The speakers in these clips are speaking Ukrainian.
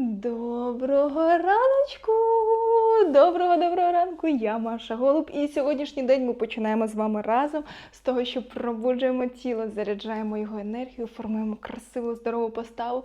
Доброго раночку! Доброго доброго ранку! Я Маша Голуб. І сьогоднішній день ми починаємо з вами разом з того, що пробуджуємо тіло, заряджаємо його енергію, формуємо красиву, здорову поставу,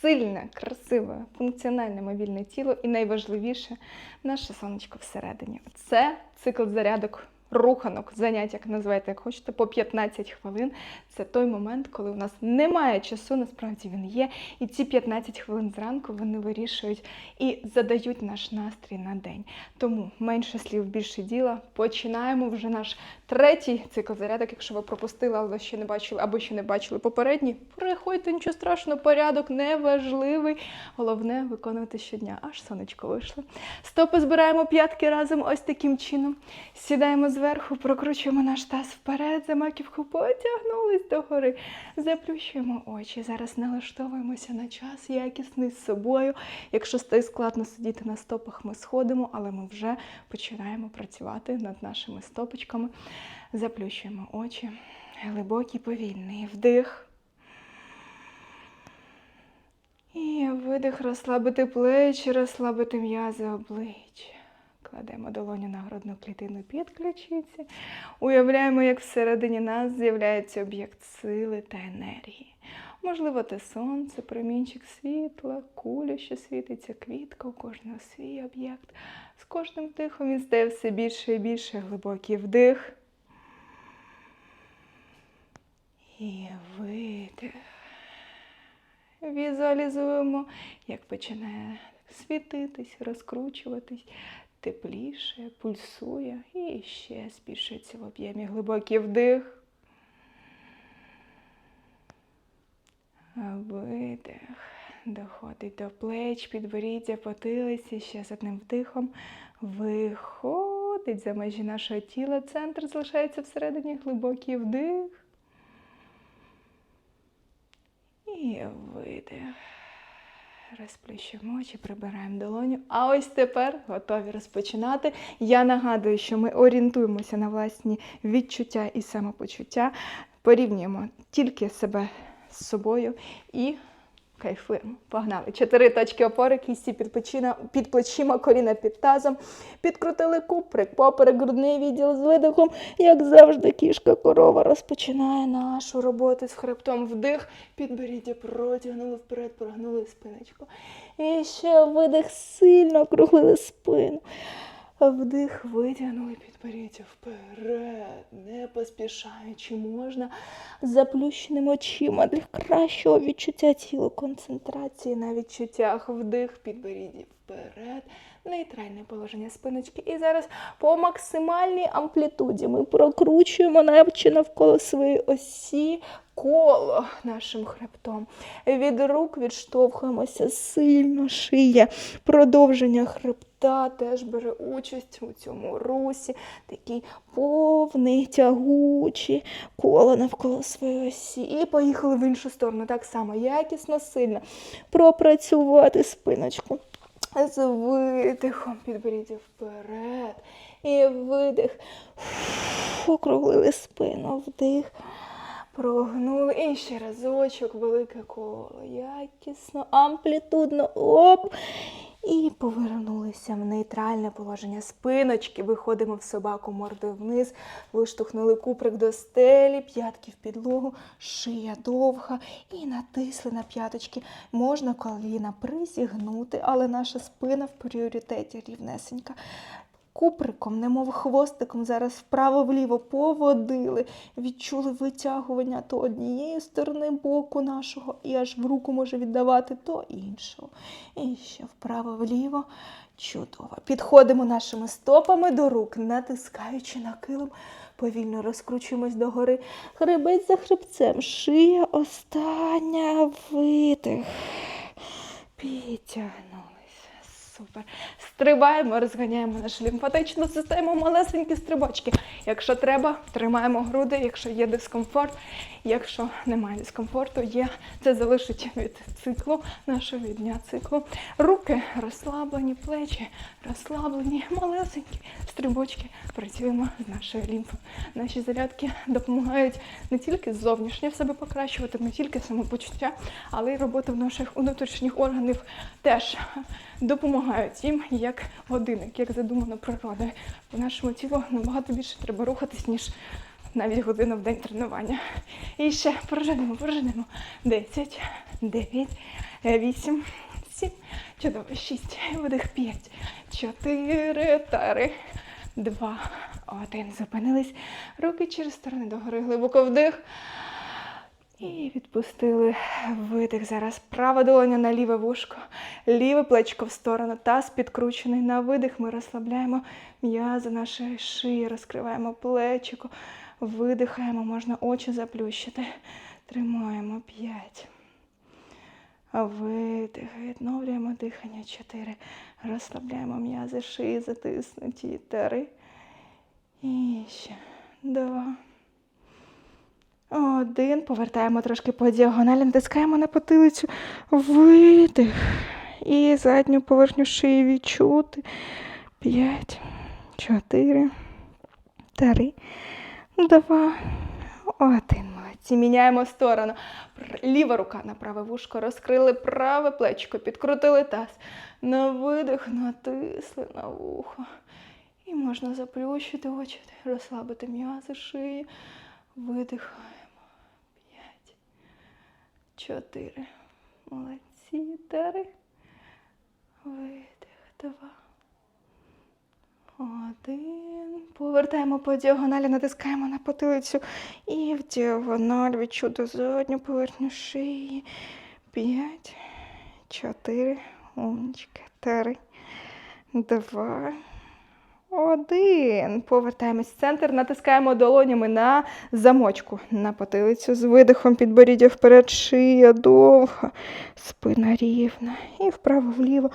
сильне, красиве, функціональне мобільне тіло і найважливіше наше сонечко всередині. Це цикл зарядок. Руханок, занять, як називаєте, як хочете, по 15 хвилин. Це той момент, коли у нас немає часу, насправді він є. І ці 15 хвилин зранку вони вирішують і задають наш настрій на день. Тому менше слів, більше діла. Починаємо вже наш третій цикл зарядок. Якщо ви пропустили, але ще не бачили, або ще не бачили попередній, переходьте, нічого страшного, порядок неважливий. Головне виконувати щодня. Аж сонечко вийшло. Стопи збираємо п'ятки разом ось таким чином. Сідаємо зверху, прокручуємо наш таз вперед, за маківку потягнулись догори. Заплющуємо очі. Зараз налаштовуємося на час якісний з собою. Якщо стає складно сидіти на стопах, ми сходимо, але ми вже починаємо працювати над нашими стопочками. Заплющуємо очі. Глибокий повільний вдих. І видих, розслабити плечі, розслабити м'язи обличчя. Кладемо долоню на грудну клітину під ключиці. Уявляємо, як всередині нас з'являється об'єкт сили та енергії. Можливо, це сонце, промінчик світла, куля, що світиться, квітка, у кожного свій об'єкт. З кожним вдихом він стає все більше і більше глибокий вдих. І видих. Візуалізуємо, як починає світитись, розкручуватись, тепліше, пульсує і ще збільшується в об'ємі глибокий вдих. Видих. Доходить до плеч, підборіддя, потилиці. Ще з одним вдихом виходить за межі нашого тіла. Центр залишається всередині глибокий вдих. І видих. Розплющуємо очі, прибираємо долоню. А ось тепер готові розпочинати. Я нагадую, що ми орієнтуємося на власні відчуття і самопочуття. Порівнюємо тільки себе з собою і кайфуємо. Погнали. Чотири точки опори, кісті під, плечима, під плечима, коліна під тазом. Підкрутили куприк, поперек, грудний відділ з видихом. Як завжди, кішка корова розпочинає нашу роботу з хребтом вдих. Підберіть, протягнули вперед, прогнули спиночку. І ще видих сильно округлили спину. Вдих витягнули підборіддя вперед, не поспішаючи можна заплющеними очима для кращого відчуття тіла, концентрації на відчуттях. Вдих, підборіддя вперед, нейтральне положення спиночки. І зараз по максимальній амплітуді ми прокручуємо наче навколо своєї осі коло нашим хребтом. Від рук відштовхуємося сильно шия. Продовження хребта теж бере участь у цьому русі. Такий повний, тягучий коло навколо своєї осі. І поїхали в іншу сторону. Так само якісно, сильно пропрацювати спиночку. З видихом підберіться вперед. І видих. Округлили спину, вдих. Прогнули. І ще разочок, велике коло. Якісно, амплітудно. Оп. І повернулися в нейтральне положення спиночки. Виходимо в собаку мордою вниз, виштовхнули куприк до стелі, п'ятки в підлогу, шия довга і натисли на п'яточки. Можна коліна призігнути, але наша спина в пріоритеті рівнесенька. Куприком, немов хвостиком, зараз вправо-вліво поводили, відчули витягування то однієї сторони боку нашого, і аж в руку може віддавати то іншого. І ще вправо-вліво. Чудово. Підходимо нашими стопами до рук, натискаючи на килим, повільно розкручуємось догори. Хребець за хребцем, шия остання видих. Підтягнулися. Супер. Стрибаємо, розганяємо нашу лімфатичну систему, малесенькі стрибочки. Якщо треба, тримаємо груди, якщо є дискомфорт. Якщо немає дискомфорту, є це залишить від циклу, нашого від дня циклу. Руки розслаблені, плечі розслаблені, малесенькі стрибочки. Працюємо з нашою лімфою. Наші зарядки допомагають не тільки зовнішнє в себе покращувати, не тільки самопочуття, але й робота в наших внутрішніх органів теж допомагають їм як годинник, як задумано природою. Бо нашому тілу набагато більше треба рухатись, ніж навіть годину в день тренування. І ще проженемо, проженемо. 10, 9, 8, 7, чудово, 6, видих 5, 4, 3, 2, 1. Зупинились. Руки через сторони догори. Глибоко вдих. І відпустили видих. Зараз права долоня на ліве вушко, ліве плечко в сторону, таз підкручений на видих. Ми розслабляємо м'язи нашої шиї, розкриваємо плечико, видихаємо, можна очі заплющити. Тримаємо п'ять. Видих, відновлюємо дихання. Чотири. Розслабляємо м'язи шиї, затиснуті. Три. І ще два. Один. Повертаємо трошки по діагоналі, натискаємо на потилицю. Видих. І задню поверхню шиї відчути. П'ять, чотири, три, два, один. Молодці. Міняємо сторону. Ліва рука на праве вушко. Розкрили праве плечко, підкрутили таз. На видих натисли на вухо. І можна заплющити очі, розслабити м'язи шиї. Видихаємо. Чотири. Молодці. Три. Видих. Два. Один. Повертаємо по діагоналі, натискаємо на потилицю. І в діагональ відчути задню поверхню шиї. П'ять. Чотири. Умнички. Три. Два. Один. Повертаємось в центр, натискаємо долонями на замочку, на потилицю з видихом підборіддя вперед, шия довга, спина рівна. І вправо-вліво.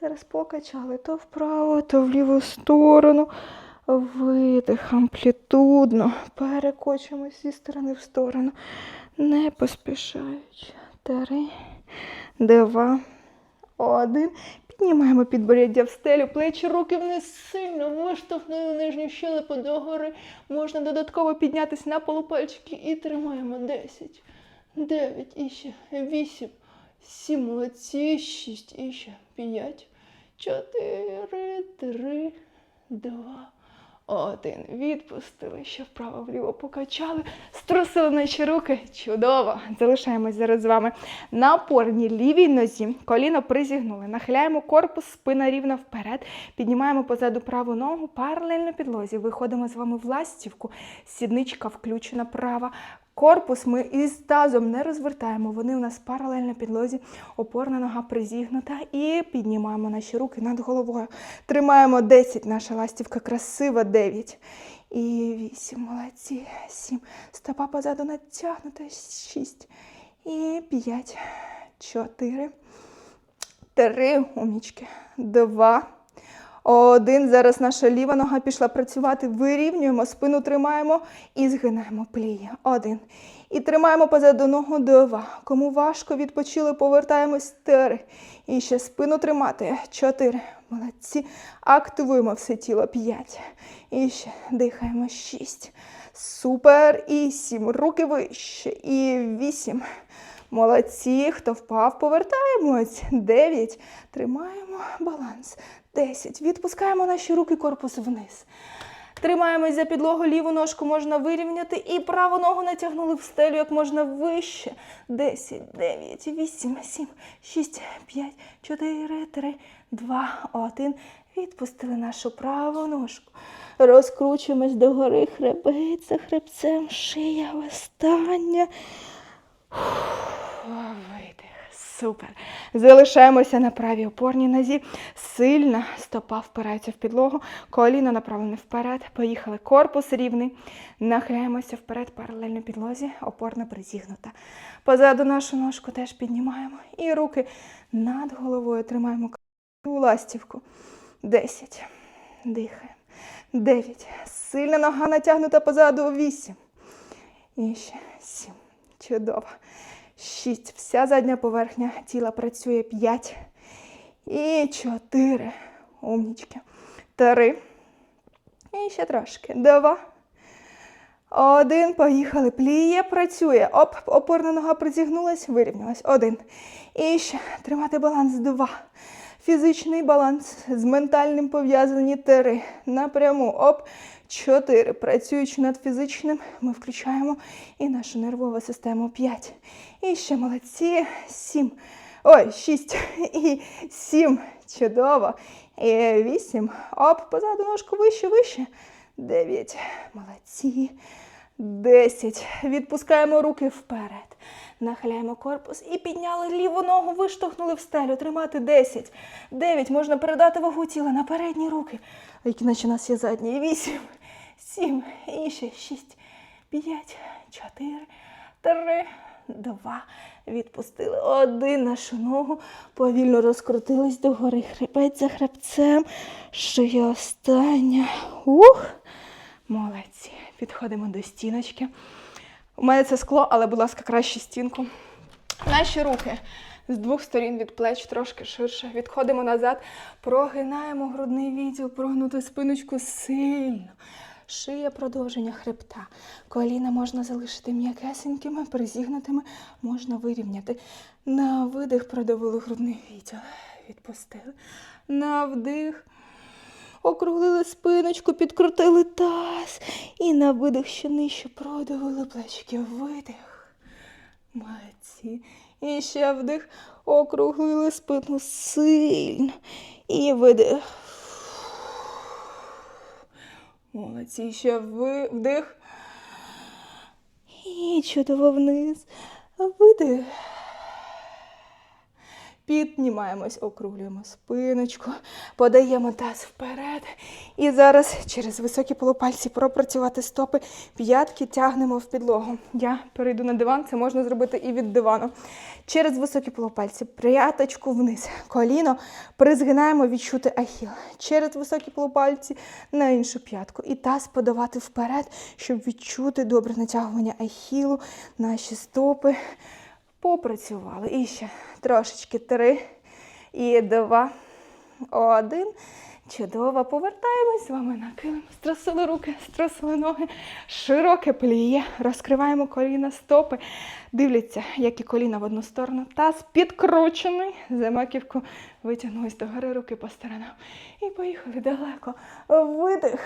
Зараз покачали то вправо, то в ліву сторону. Видих амплітудно. Перекочуємо зі сторони в сторону. Не поспішаючи. Три, два, один. Піднімаємо підборіддя в стелю, плечі, руки вниз сильно виштовхнули нижню щелепу догори. Можна додатково піднятися на полупальчики і тримаємо 10, 9, і ще 8, 7, молодці, 6, і ще 5, 4, 3, 2, один. Відпустили, ще вправо-вліво покачали, струсили наші руки. Чудово! Залишаємось зараз з вами на опорній лівій нозі. Коліно призігнули. Нахиляємо корпус, спина рівна вперед. Піднімаємо позаду праву ногу, паралельно підлозі. Виходимо з вами в ластівку. Сідничка включена права. Корпус ми із тазом не розвертаємо. Вони у нас паралельно підлозі. Опорна нога призігнута. І піднімаємо наші руки над головою. Тримаємо 10. Наша ластівка красива. 9. І 8. Молодці. 7. Стопа позаду натягнута. 6. І 5. 4. 3. Умнічки. 2. Один. Зараз наша ліва нога пішла працювати. Вирівнюємо, спину тримаємо і згинаємо плії. Один. І тримаємо позаду ногу два. Кому важко відпочили, повертаємось. Три. І ще спину тримати. Чотири. Молодці. Активуємо все тіло. П'ять. І ще дихаємо. Шість. Супер. І сім. Руки вище. І вісім. Молодці, хто впав, повертаємось. Дев'ять. Тримаємо баланс. Десять. Відпускаємо наші руки, корпус вниз. Тримаємось за підлогу, ліву ножку можна вирівняти і праву ногу натягнули в стелю як можна вище. 10, 9, 8, 7, 6, 5, 4, 3, 2, 1. Відпустили нашу праву ножку. Розкручуємось догори, хребець за хребцем, шия остання. Видих. Супер. Залишаємося на правій опорній нозі. Сильна стопа впирається в підлогу, коліно направлене вперед. Поїхали. Корпус рівний. Нахиляємося вперед, паралельно підлозі, опорна призігнута. Позаду нашу ножку теж піднімаємо. І руки над головою тримаємо ластівку. Десять. Дихаємо. Дев'ять. Сильна нога натягнута позаду. Вісім. І ще сім. Чудово. Шість. Вся задня поверхня тіла працює. П'ять. І чотири. Умнічки. Три. І ще трошки. Два. Один. Поїхали. Пліє, працює. Оп, опорна нога призігнулась, вирівнялась. Один. І ще тримати баланс. Два. Фізичний баланс з ментальним пов'язані. Три. Напряму. Оп. Чотири. Працюючи над фізичним, ми включаємо і нашу нервову систему. П'ять. І ще молодці. Сім. Ой, шість. І сім. Чудово. І вісім. Оп, позаду ножку вище, вище. Дев'ять. Молодці. Десять. Відпускаємо руки вперед. Нахиляємо корпус і підняли ліву ногу, виштовхнули в стелю. Тримати 10. 9. Можна передати вагу тіла на передні руки, які наче у нас є задні. 8, 7, і ще 6, 5, 4, 3, 2. Відпустили один нашу ногу. Повільно розкрутились догори. Хребець за хребцем. Шия остання. Ух. Молодці. Підходимо до стіночки. У мене це скло, але, будь ласка, краще стінку. Наші руки з двох сторін від плеч трошки ширше. Відходимо назад, прогинаємо грудний відділ, прогнути спиночку сильно. Шия продовження хребта. Коліна можна залишити м'якесенькими, призігнутими, можна вирівняти. На видих продовили грудний відділ. Відпустили. На вдих. Округлили спиночку, підкрутили таз. І на видих ще нижче продавили плечики. Видих. Молодці. І ще вдих. Округлили спину сильно. І видих. Молодці. Ще вдих. І чудово вниз. Видих. Піднімаємось, округлюємо спиночку, подаємо таз вперед. І зараз через високі полупальці пропрацювати стопи, п'ятки тягнемо в підлогу. Я перейду на диван, це можна зробити і від дивану. Через високі полупальці, п'яточку вниз, коліно призгинаємо відчути ахіл. Через високі полупальці на іншу п'ятку. І таз подавати вперед, щоб відчути добре натягування ахілу, наші стопи попрацювали. І ще трошечки три і два, один. Чудово, повертаємось з вами на килим. Струсили руки, струсили ноги, широке пліє. Розкриваємо коліна, стопи. Дивляться, як і коліна в одну сторону. Таз підкручений. За маківку витягнулись до гори, руки по сторонам. І поїхали далеко. Видих.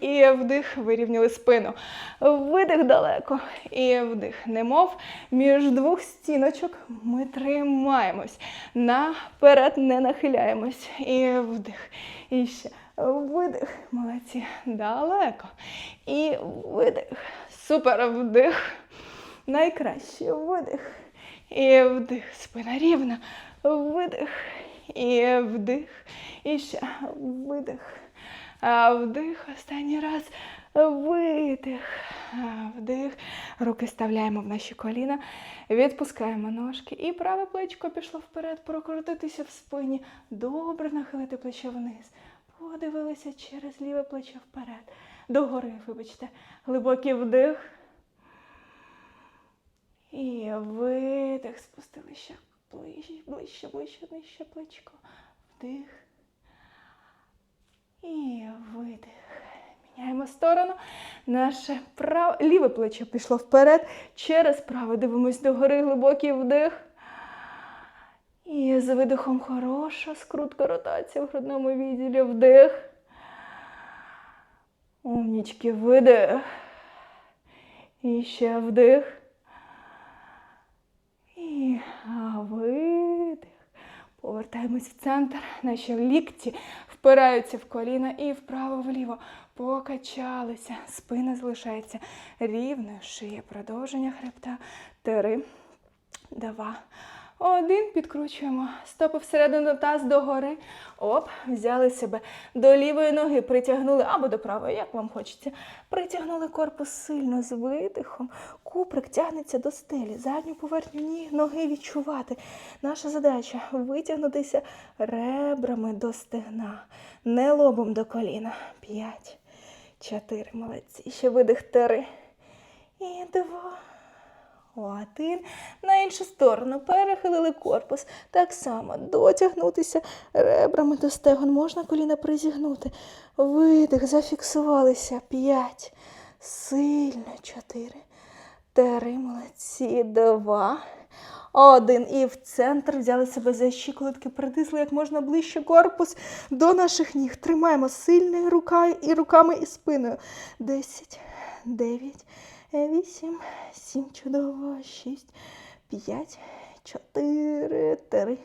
І вдих, вирівняли спину. Видих далеко. І вдих. Немов між двох стіночок ми тримаємось. Наперед не нахиляємось. І вдих. І ще видих. Молодці. Далеко. І видих. Супер. Вдих. Найкраще. Видих. І вдих. Спина рівна. Видих. І вдих. І ще видих. Вдих. Останній раз. Видих. Вдих. Руки вставляємо в наші коліна. Відпускаємо ножки. І праве плечко пішло вперед. Прокрутитися в спині. Добре нахилити плече вниз. Подивилися через ліве плече вперед. Догори, вибачте. Глибокий вдих. І видих. Спустили ще ближче, ближче, ближче, нижче плечко. Вдих. І видих. Міняємо сторону. Наше прав... ліве плече пішло вперед. Через праве дивимось догори. Глибокий вдих. І з видихом хороша скрутка ротація в грудному відділі. Вдих. Умнічки, видих. І ще вдих. І а, видих. Повертаємось в центр. Наші лікті впираються в коліна і вправо-вліво. Покачалися. Спина залишається рівною. Шия продовження хребта. Три, два, Один, підкручуємо. Стопи всередину таз догори. Оп, взяли себе до лівої ноги, притягнули або до правої, як вам хочеться. Притягнули корпус сильно з видихом. Куприк тягнеться до стелі. Задню поверхню ніг, ноги відчувати. Наша задача витягнутися ребрами до стегна, не лобом до коліна. П'ять, чотири, молодці. Ще видих три. І два. Один. На іншу сторону перехилили корпус. Так само дотягнутися ребрами до стегон. Можна коліна призігнути. Видих, зафіксувалися. П'ять. Сильно. Чотири. Три. Молодці. Два. Один. І в центр взяли себе за щиколотки, притисли як можна ближче корпус до наших ніг. Тримаємо сильною рукою і руками і спиною. Десять. Дев'ять. Вісім, сім, чудово, шість, п'ять, чотири, три,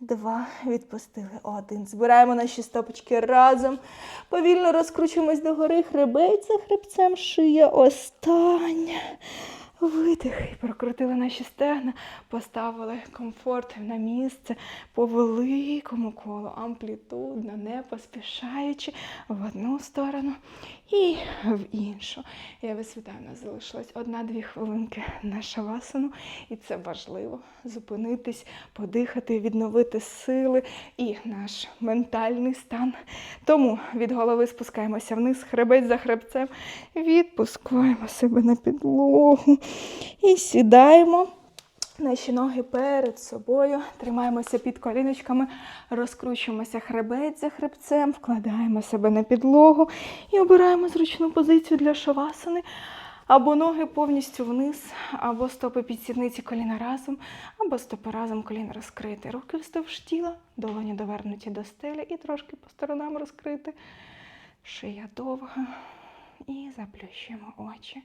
два. Відпустили. Один. Збираємо наші стопочки разом. Повільно розкручуємось догори. Хребець за хребцем, шия. Остання. Видих. І прокрутили наші стегна, поставили комфорт на місце по великому колу, амплітудно, не поспішаючи в одну сторону і в іншу. Я вас вітаю, у нас залишилось одна-дві хвилинки на шавасану, і це важливо зупинитись, подихати, відновити сили і наш ментальний стан. Тому від голови спускаємося вниз, хребець за хребцем, відпускаємо себе на підлогу і сідаємо. Наші ноги перед собою, тримаємося під коліночками, розкручуємося хребець за хребцем, вкладаємо себе на підлогу і обираємо зручну позицію для шавасани. Або ноги повністю вниз, або стопи під сідниці коліна разом, або стопи разом коліна розкрити. Руки вздовж тіла, долоні довернуті до стелі і трошки по сторонам розкрити. Шия довга. І заплющуємо очі.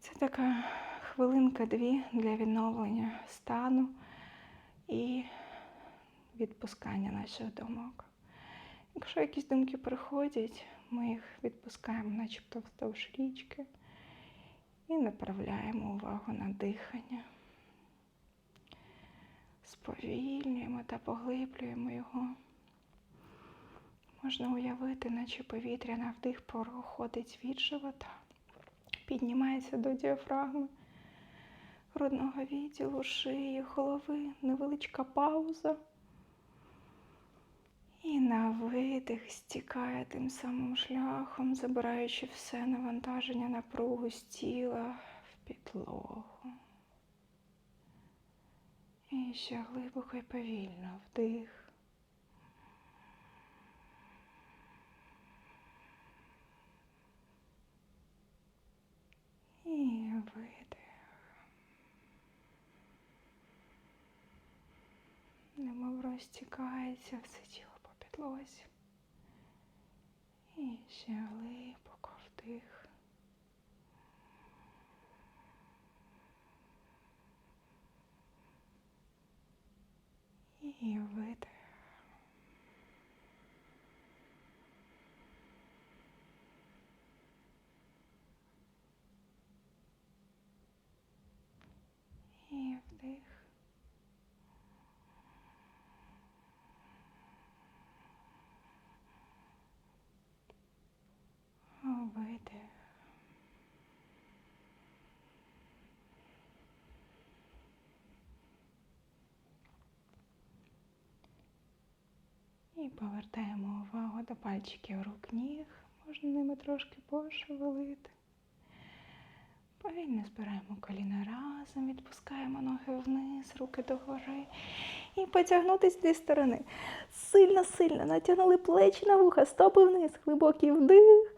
Це така хвилинка-дві для відновлення стану і відпускання наших думок. Якщо якісь думки приходять, ми їх відпускаємо, начебто вздовж річки, і направляємо увагу на дихання. Сповільнюємо та поглиблюємо його. Можна уявити, наче повітря на вдих проходить від живота, піднімається до діафрагми, грудного відділу, шиї, голови, невеличка пауза. І на видих стікає тим самим шляхом, забираючи все навантаження напругу з тіла в підлогу. І ще глибоко і повільно вдих. І видих. Немов розтікається все тіло по підлозі. І ще глибоко вдих. І видих. І вдих. Видих. І повертаємо увагу до пальчиків рук ніг. Можна ними трошки пошевелити. Повільно збираємо коліна разом, відпускаємо ноги вниз, руки догори. І потягнутися зі сторони. Сильно-сильно натягнули плечі на вуха, стопи вниз, глибокий вдих.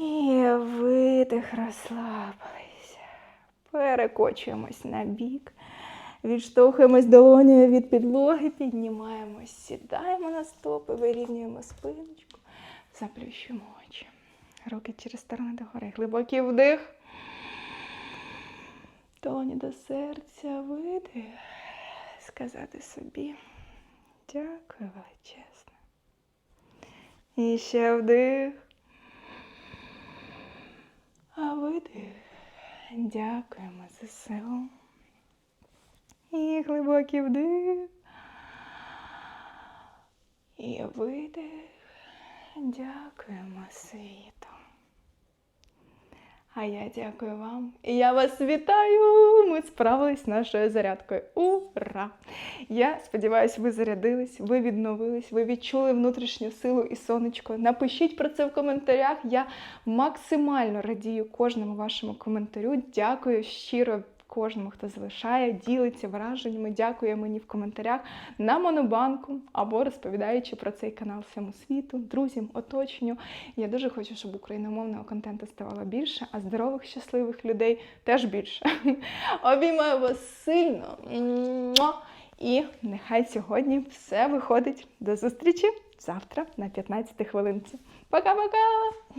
І видих, розслабилися. Перекочуємось на бік. Відштовхуємось долонею від підлоги, піднімаємось, сідаємо на стопи, вирівнюємо спиночку, заплющуємо очі. Руки через сторони догори. Глибокий вдих. Долоні до серця, видих. Сказати собі. Дякую величезно. І ще вдих. А видих. Дякуємо за силу. І глибокий вдих. І видих. Дякуємо світу. А я дякую вам. І я вас вітаю! Ми справились з нашою зарядкою. Ура! Я сподіваюся, ви зарядились, ви відновились, ви відчули внутрішню силу і сонечко. Напишіть про це в коментарях. Я максимально радію кожному вашому коментарю. Дякую щиро кожному, хто залишає, ділиться враженнями, дякує мені в коментарях на Монобанку або розповідаючи про цей канал всьому світу, друзям, оточенню. Я дуже хочу, щоб україномовного контенту ставало більше, а здорових, щасливих людей теж більше. Обіймаю вас сильно. І нехай сьогодні все виходить. До зустрічі завтра на 15 хвилинці. Пока-пока!